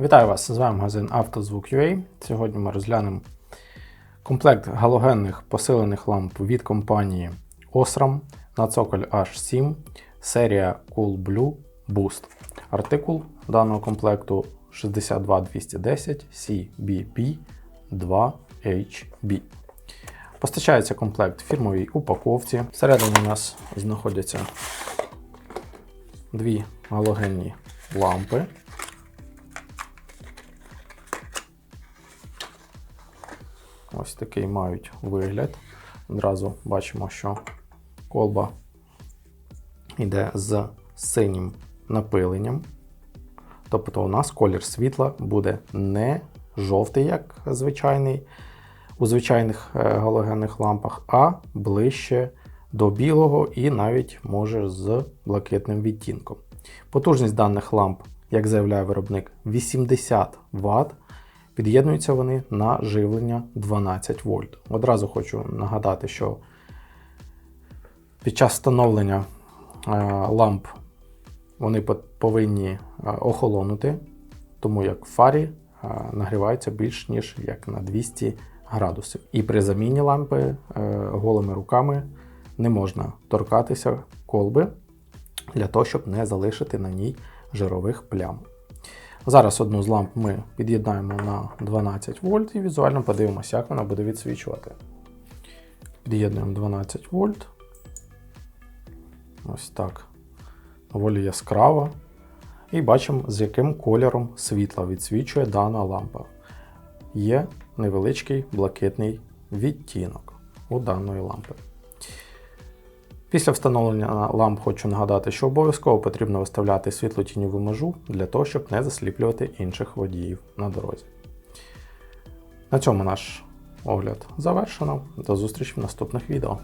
Вітаю вас! З вами магазин «Автозвук.UA». Сьогодні ми розглянемо комплект галогенних посилених ламп від компанії Osram на цоколь H7, серія Cool Blue Boost. Артикул даного комплекту 62210 CBP 2HB. Постачається комплект в фірмовій упаковці. Всередині у нас знаходяться дві галогенні лампи. Ось такий мають вигляд. Одразу бачимо, що колба йде з синім напиленням. Тобто у нас колір світла буде не жовтий, як звичайний у звичайних е, галогенних лампах, а ближче до білого і навіть може з блакитним відтінком. Потужність даних ламп, як заявляє виробник, 80 Вт. Під'єднуються вони на живлення 12 вольт. Одразу хочу нагадати, що під час встановлення е, ламп вони повинні е, охолонути, тому як фарі е, нагріваються більш ніж як на 200 градусів. І при заміні лампи голими руками не можна торкатися колби для того, щоб не залишити на ній жирових плям. Зараз одну з ламп ми під'єднаємо на 12 вольт і візуально подивимося, як вона буде відсвічувати. Під'єднуємо 12 вольт. Ось так. Доволі яскраво. І бачимо, з яким кольором світла відсвічує дана лампа. Є невеличкий блакитний відтінок у даної лампи. Після встановлення ламп хочу нагадати, що обов'язково потрібно виставляти світлотіньову межу для того, щоб не засліплювати інших водіїв на дорозі. На цьому наш огляд завершено. До зустрічі в наступних відео.